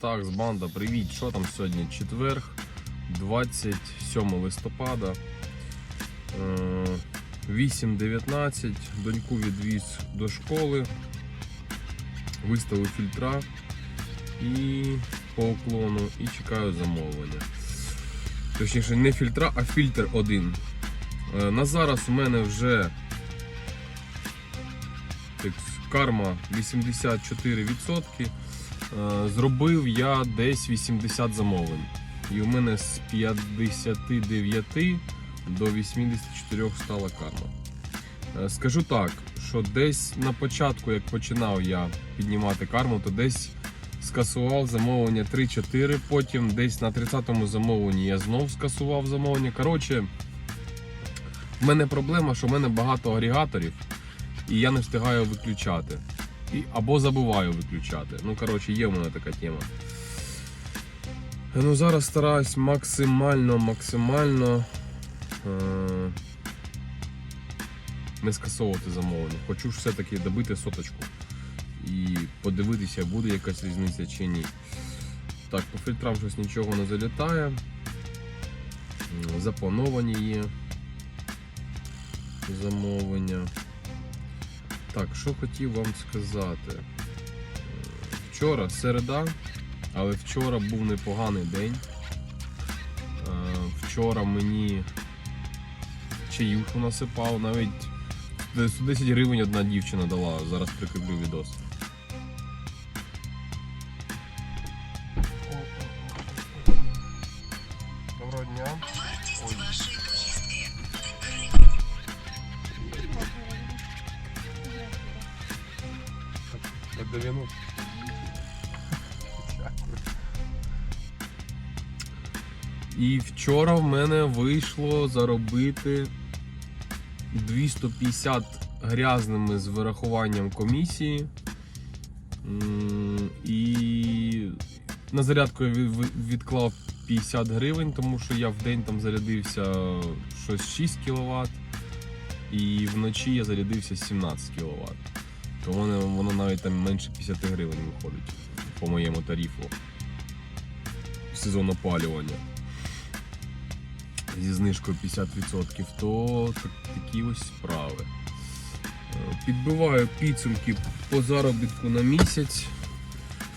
Так, з банда, привіт. Що там сьогодні? Четверг, 27 листопада. Е, 8.19. Доньку відвіз до школи. Виставив фільтра і по уклону і чекаю замовлення. Точніше, не фільтра, а фільтр один. Е, На зараз у мене вже карма 84%. Е, Зробив я десь 80 замовлень. І у мене з 59 до 84 стала карма. Е, Скажу так, що десь на початку, як починав я піднімати карму, то десь скасував замовлення 3-4, потім десь на 30-му замовленні я знов скасував замовлення. Коротше, в мене проблема, що в мене багато агрегаторів, і я не встигаю виключати. І, або забуваю виключати. Ну, коротше, є в мене така тема. Ну, зараз стараюсь максимально, максимально е- не скасовувати замовлення. Хочу ж все-таки добити соточку і подивитися, буде якась різниця чи ні. Так, по фільтрам щось нічого не залітає. Заплановані є замовлення. Так, що хотів вам сказати. Вчора середа, але вчора був непоганий день. Е, Вчора мені чаюху насипав, навіть десь 10 гривень одна дівчина дала, зараз прикріплю відос. Доброго дня. Ой. 90. І вчора в мене вийшло заробити 250 грязними з вирахуванням комісії. І на зарядку я від- від- відклав 50 гривень, тому що я в день там зарядився щось 6 кВт, і вночі я зарядився 17 кВт. То воно, воно навіть там менше 50 гривень виходить по моєму тарифу. Сезон опалювання зі знижкою 50%, то такі ось справи. Е, Підбиваю підсумки по заробітку на місяць.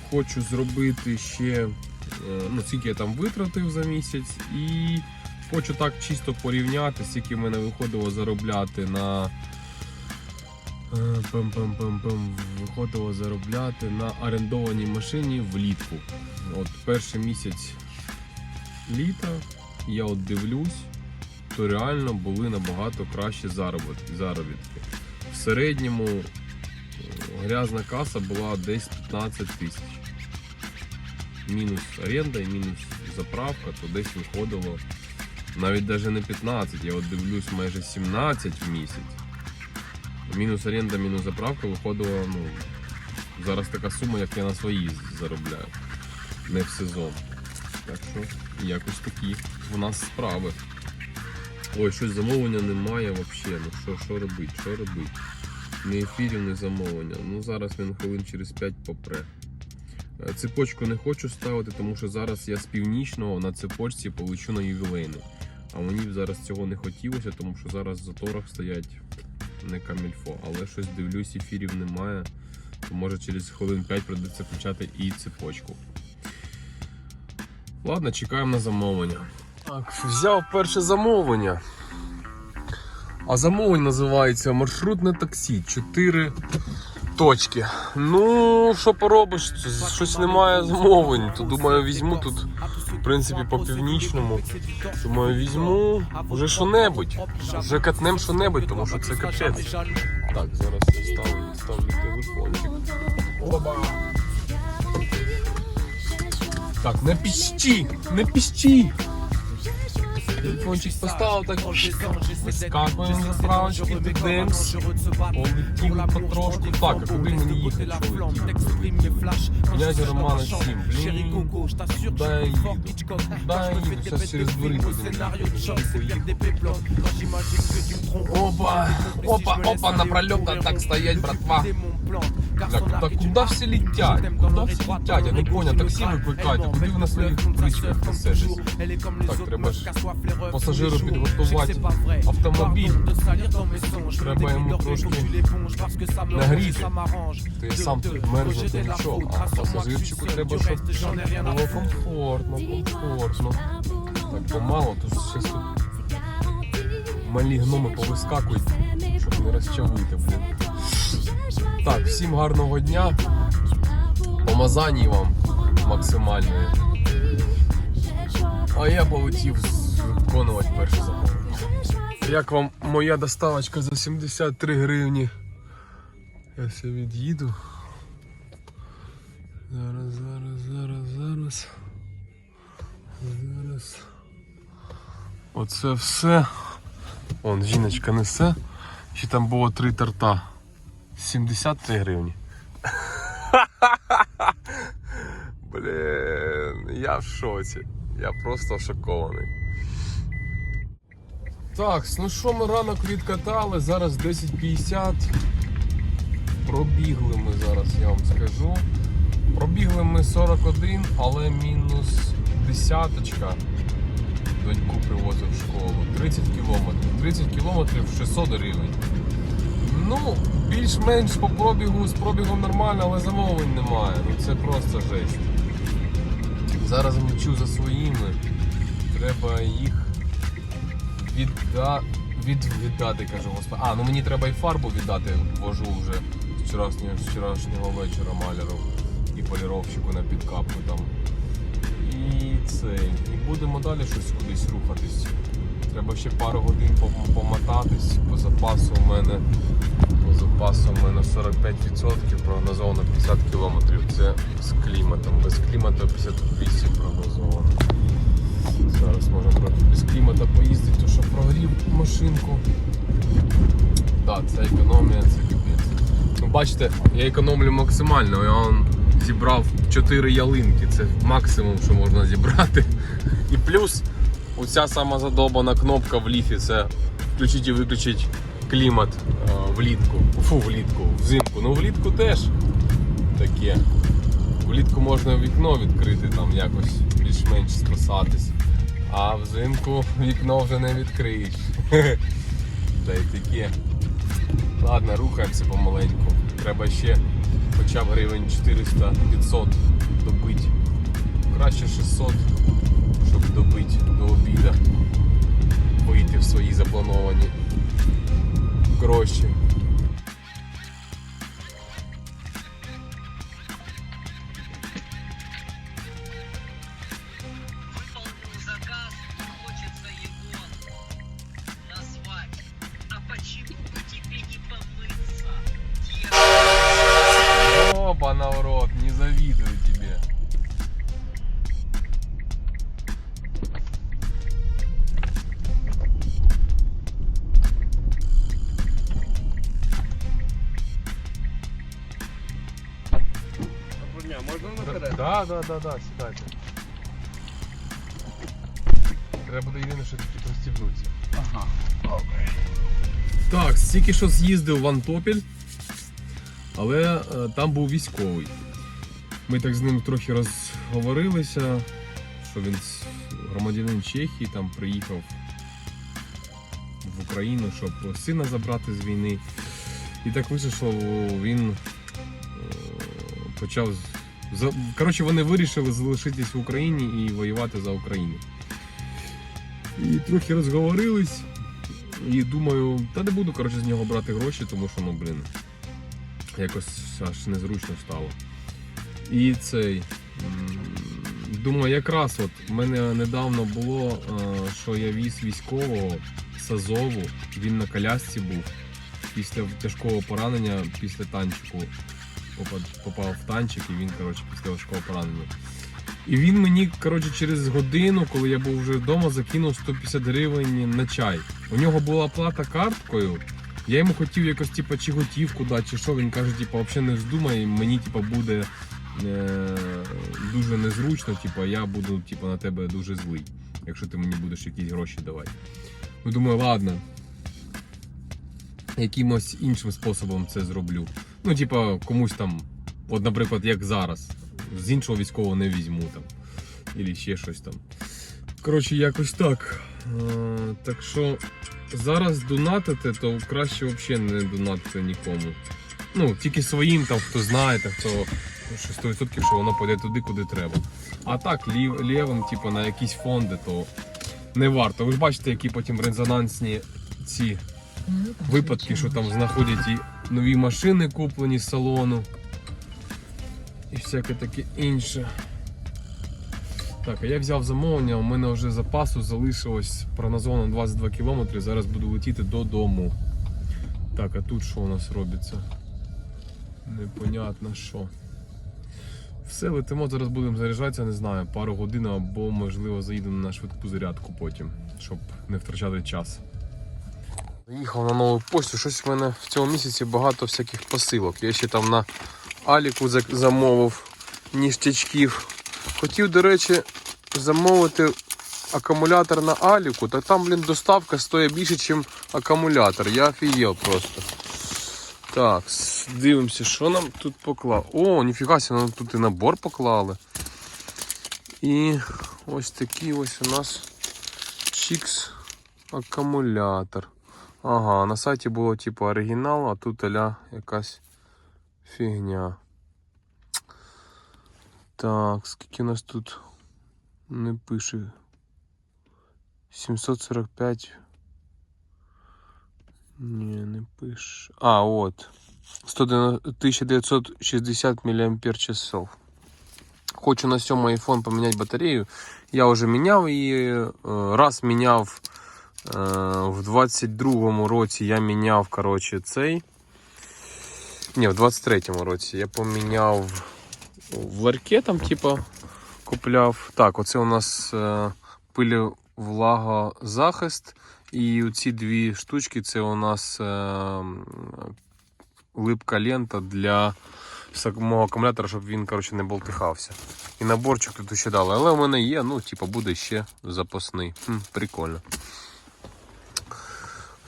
Хочу зробити ще, е, ну, скільки я там витратив за місяць, і хочу так чисто порівняти, скільки в мене виходило заробляти на. Е, Пам-пам-пам-пам, виходило заробляти на орендованій машині влітку. От перший місяць літа я от дивлюсь, то реально були набагато кращі заробітки. заробітки. В середньому е, грязна каса була десь 15 тисяч. Мінус оренда і мінус заправка, то десь виходило навіть навіть не 15, я от дивлюсь майже 17 в місяць. Мінус оренда, мінус заправка виходило, ну, зараз така сума, як я на своїй заробляю, не в сезон. Так що якось такі у нас справи. Ой, щось замовлення немає взагалі. Ну що, що робить? Що робить? Не ефірів, не замовлення. Ну зараз він хвилин через 5 попре. Е, Цепочку не хочу ставити, тому що зараз я з північного на цепочці полечу на ювілейний. А мені б зараз цього не хотілося, тому що зараз в заторах стоять не камільфо. Але щось дивлюсь, ефірів немає. То може через хвилин 5 придеться включати і цепочку. Ладно, чекаємо на замовлення. Так, взяв перше замовлення. А замовлення називається маршрутне таксі. 4 точки. Ну, що поробиш? Щось немає замовлень. То думаю, візьму тут, в принципі, по північному. Думаю, візьму вже що-небудь. Вже катнем що-небудь, тому що це капець. Так, зараз ставлю, ставлю телефончик. Оба. Так, не піщі! Не піщі! Телефончик поставив, так вискакуємо з заправочки, підемось. Полетіли потрошку. Так, а куди мені їхати? Що летіти? Князя Романа 7. Блін, я їду? Я їду? Зараз через двори. Опа, опа, опа, на прольотах так стоять, братва. Бля, куди, куди всі літять? Куди всі літять? Я не поняв, таксі викликайте, куди ви на своїх бричках несетесь? Так, треба ж пасажиру підготувати автомобіль. Треба йому трошки нагріти. То я сам тут мерзну, то нічого. А пасажирчику треба, щоб було комфортно, комфортно. Так, помало, тут щось тут малі гноми повискакують, щоб не розчавити, блін. Так, всім гарного дня. Помазані вам максимальної. А я полетів виконувати перше замовлення. Як вам моя доставочка за 73 гривні? Я все від'їду. Зараз, зараз, зараз, зараз. Зараз. Оце все. Вон жіночка несе. Ще там було три торта. 73 гривні. Блін, я в шоці. Я просто шокований. Так, ну що ми ранок відкатали, зараз 10.50. Пробігли ми зараз, я вам скажу. Пробігли ми 41, але мінус десяточка. Доньку привозив в школу. 30 кілометрів. 30 кілометрів 600 гривень. Ну, більш-менш по пробігу з пробігом нормально, але замовлень немає. Ну це просто жесть. Зараз мчу за своїми. Треба їх відда... від... віддати, кажу, господи. А, ну мені треба і фарбу віддати, вожу вже з вчорашнього, з вчорашнього вечора маляру і поліровщику на підкапку там. І цей. І будемо далі щось кудись рухатись. Треба ще пару годин пом- помотатись. По запасу у мене у мене 45% прогнозовано 50 км. Це з кліматом. Без клімату 58 прогнозовано. Зараз можна без клімата поїздити, тому що прогрів машинку. Так, це економія, це капець. Ну, бачите, я економлю максимально. Я он зібрав 4 ялинки. Це максимум, що можна зібрати. І плюс оця сама задобана кнопка в ліфі це включить і виключить клімат е, влітку. Фу, влітку, взимку. Ну влітку теж таке. Влітку можна вікно відкрити, там якось більш-менш спасатись. А взимку вікно вже не відкриєш. Та й таке. Ладно, рухаємося помаленьку. Треба ще хоча б гривень 400-500 добити. Краще 600, щоб добити до обіда. Вийти в свої заплановані гроші. Оба, наоборот, не завидую тебе. Да, да, да, да, сідайте. Треба буде єдине, що тільки пристібнутися. Ага. Так, тільки що з'їздив в Антопіль, але е, там був військовий. Ми так з ним трохи розговорилися, що він з- громадянин Чехії там приїхав в Україну, щоб сина забрати з війни. І так вийшло, що він е, почав. з- Коротше, вони вирішили залишитись в Україні і воювати за Україну. І трохи розговорились. І думаю, та не буду коротше, з нього брати гроші, тому що, ну, блін, якось аж незручно стало. І цей. Думаю, якраз от в мене недавно було, е, що я віз військового з Азову, він на колясці був після тяжкого поранення, після танчику попав в танчик і він коротше, після важкого поранення. І він мені коротше, через годину, коли я був вже вдома, закинув 150 гривень на чай. У нього була плата карткою. Я йому хотів якось типу, чи готівку дати, чи що. Він каже, типу, взагалі не вздумай, мені типу, буде е- дуже незручно, типу, я буду типу, на тебе дуже злий, якщо ти мені будеш якісь гроші давати. Ну думаю, ладно. Якимось іншим способом це зроблю. Ну, типа, комусь там, от, наприклад, як зараз, з іншого військового не візьму там. Ілі ще щось там. Коротше, якось так. Е, так що зараз донатити, то краще взагалі не донатити нікому. Ну, тільки своїм, там, хто знає, та хто що 100% що воно піде туди, куди треба. А так, лів, лівим, типу, на якісь фонди, то не варто. Ви ж бачите, які потім резонансні ці випадки, що там знаходять і нові машини куплені з салону. І всяке таке інше. Так, а я взяв замовлення, у мене вже запасу залишилось прогнозовано 22 км. Зараз буду летіти додому. Так, а тут що у нас робиться? Непонятно що. Все, летимо, зараз будемо заряджатися, не знаю, пару годин або можливо заїдемо на швидку зарядку потім, щоб не втрачати час. Їхав на нову пошту, щось в мене в цьому місяці багато всяких посилок. Я ще там на Аліку замовив ніштячків. Хотів, до речі, замовити акумулятор на Аліку, та там, блін, доставка стоїть більше, ніж акумулятор. Я офігел просто. Так, дивимося, що нам тут поклали. О, ніфіга нам тут і набор поклали. І ось такий ось у нас Чікс акумулятор. Ага, на сайті було типу оригінал, а тут аля якась фігня. Так, скільки у нас тут не пише. 745. Ні, не пише. А, от. 190 1960 мАч. Хочу на сьомий iPhone поміняти батарею. Я вже міняв її. е, Раз міняв е, В 22-му році я міняв, коротше, цей. Ні, в 23-му році я поміняв в ларьке там, типа, купляв. Так, оце у нас е, пилі влагозахист. І ці дві штучки це у нас е, липка лента для самого акумулятора, щоб він коротше, не болтихався. І наборчик тут ще дали. Але у мене є, ну, типа, буде ще запасний. Хм, прикольно.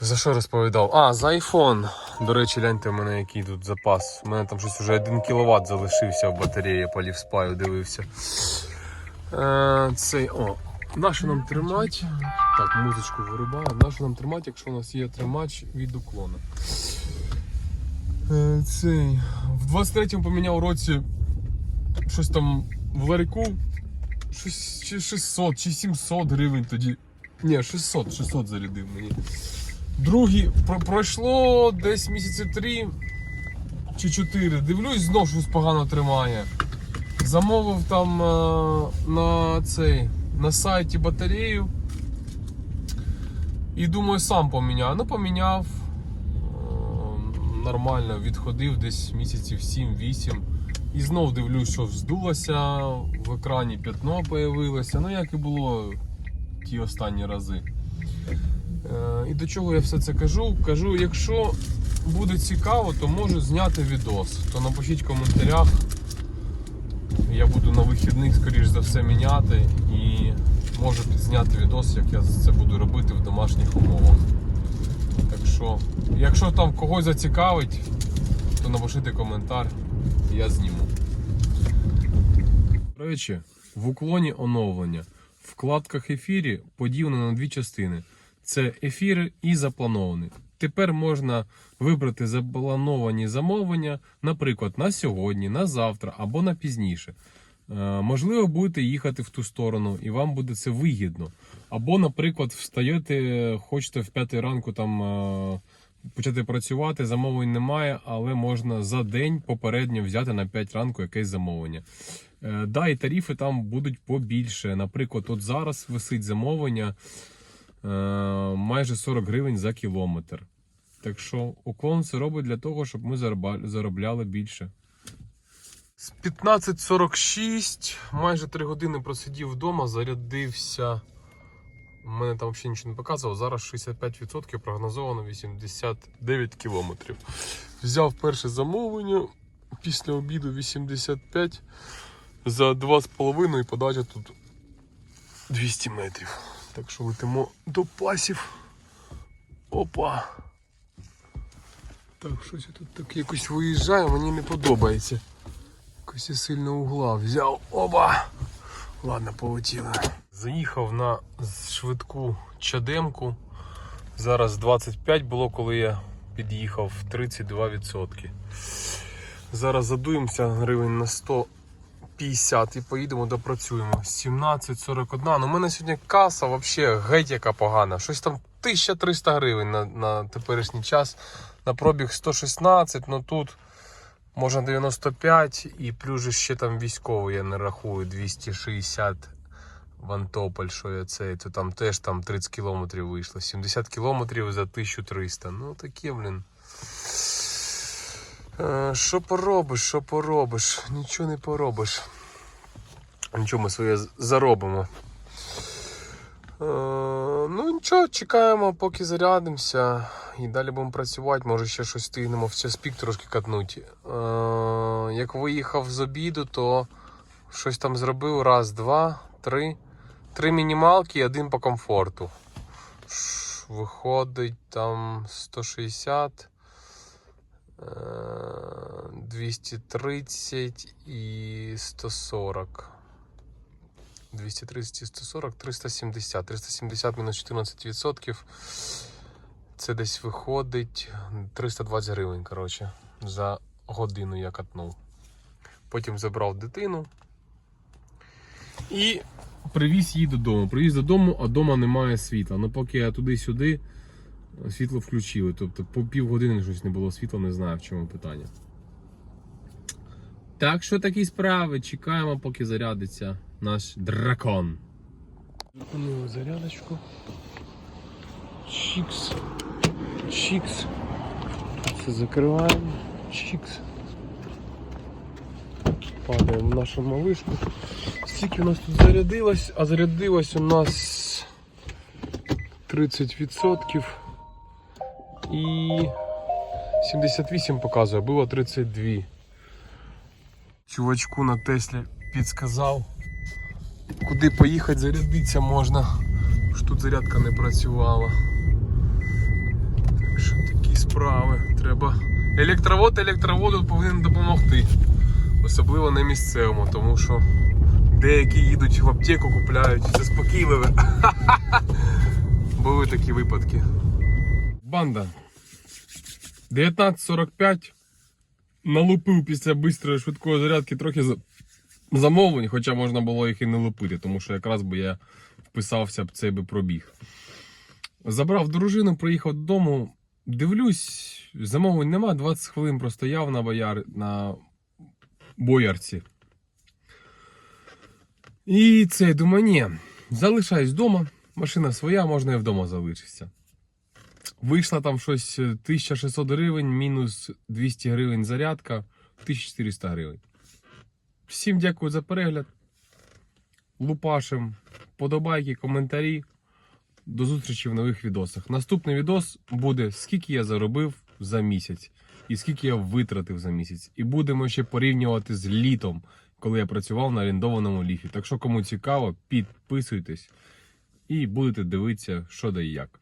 За що розповідав? А, за iPhone. До речі, гляньте, у мене який тут запас. У мене там щось вже 1 кВт залишився в батареї по лівспаю, дивився. Е, цей, о, нащо нам тримати? Так, музичку вирубаю. Нащо нам тримати, якщо у нас є тримач від уклона? Е, цей. В 23-му поміняв році щось там в ларьку. Щось чи 600 чи 700 гривень тоді. Ні, 600, 600 зарядив мені. Про- пройшло десь місяці три чи чотири. Дивлюсь, знов щось погано тримає. Замовив там е, на цей на сайті батарею. І думаю, сам поміняю. Ну, поміняв. Е, Нормально відходив десь місяців 7-8. І знов дивлюсь, що вздулося, в екрані п'ятно появилося. Ну, як і було ті останні рази. Е, І до чого я все це кажу? Кажу, якщо буде цікаво, то можу зняти відос. То напишіть в коментарях. Я буду на вихідних, скоріш за все, міняти і можу зняти відос, як я це буду робити в домашніх умовах. Так що, якщо там когось зацікавить, то напишіть коментар, я зніму. До речі, в уклоні оновлення. В вкладках ефірі поділено на дві частини. Це ефіри і заплановані. Тепер можна вибрати заплановані замовлення, наприклад, на сьогодні, на завтра або на пізніше. Е, Можливо, будете їхати в ту сторону, і вам буде це вигідно. Або, наприклад, встаєте, хочете в п'ятій ранку там е, почати працювати, замовлень немає, але можна за день попередньо взяти на 5 ранку якесь замовлення. Е, Да, і тарифи там будуть побільше. Наприклад, от зараз висить замовлення майже 40 гривень за кілометр. Так що уклон це робить для того, щоб ми заробляли більше. З 15.46, майже 3 години просидів вдома, зарядився. У мене там взагалі нічого не показувало. Зараз 65%, прогнозовано 89 кілометрів. Взяв перше замовлення після обіду 85 за 2,5 і подача тут 200 метрів. Так що летимо до пасів. Опа. Так, щось я тут так якось виїжджаю, мені не подобається. Якось я сильно угла взяв. Оба! Ладно, полетіли. Заїхав на швидку чадемку. Зараз 25 було, коли я під'їхав 32%. Зараз задуємося гривень на 150 і поїдемо допрацюємо. 17,41. Ну, у мене сьогодні каса взагалі геть яка погана. Щось там 1300 гривень на, на теперішній час. На пробіг 116, ну тут можна 95 і плюс ще там військовий, я не рахую, 260 в Антополь, що я цей, то там теж там 30 кілометрів вийшло. 70 кілометрів за 1300. Ну таке, блін. Е, Що поробиш, що поробиш? Нічого не поробиш. Нічого ми своє заробимо. Е, Ну нічого, чекаємо, поки зарядимося. І далі будемо працювати, може ще щось встигнемо в час пік трошки катнути. Е, Як виїхав з обіду, то щось там зробив. Раз, два, три. Три мінімалки і один по комфорту. Виходить там 160. Е, 230 і 140. 230 і 140, 370. 370 мінус 14%. Це десь виходить 320 гривень, коротше, за годину я катнув. Потім забрав дитину і привіз її додому. Привіз додому, а вдома немає світла. Ну поки я туди-сюди, світло включили. Тобто по півгодини щось не було світла, не знаю в чому питання. Так що такі справи. Чекаємо, поки зарядиться наш дракон. Зупинили зарядочку. Чікс. Чікс. Це закриваємо. Чікс. Падаємо в нашу малишку. Скільки у нас тут зарядилось? А зарядилось у нас 30% і 78 показує, було 32. Чувачку на Теслі підсказав, куди поїхати зарядитися можна. Що тут зарядка не працювала. Так що такі справи. Треба. Електровод електроводу повинен допомогти. Особливо на місцевому, тому що деякі їдуть в аптеку, купляють. Заспокійливе. Були такі випадки. Банда. 19.45. Налупив після бистрої швидкої зарядки трохи замовлень, хоча можна було їх і не лупити, тому що якраз би я вписався б цей би пробіг. Забрав дружину, приїхав додому. Дивлюсь, замовлень нема, 20 хвилин простояв на бояр... на боярці. І це думаю, ні, залишаюсь вдома, машина своя, можна і вдома залишитися. Вийшла там щось е, 1600 гривень, мінус 200 гривень зарядка, 1400 гривень. Всім дякую за перегляд. Лупашим, подобайки, коментарі. До зустрічі в нових відосах. Наступний відос буде скільки я заробив за місяць і скільки я витратив за місяць. І будемо ще порівнювати з літом, коли я працював на орендованому ліфі. Так що, кому цікаво, підписуйтесь і будете дивитися, що да і як.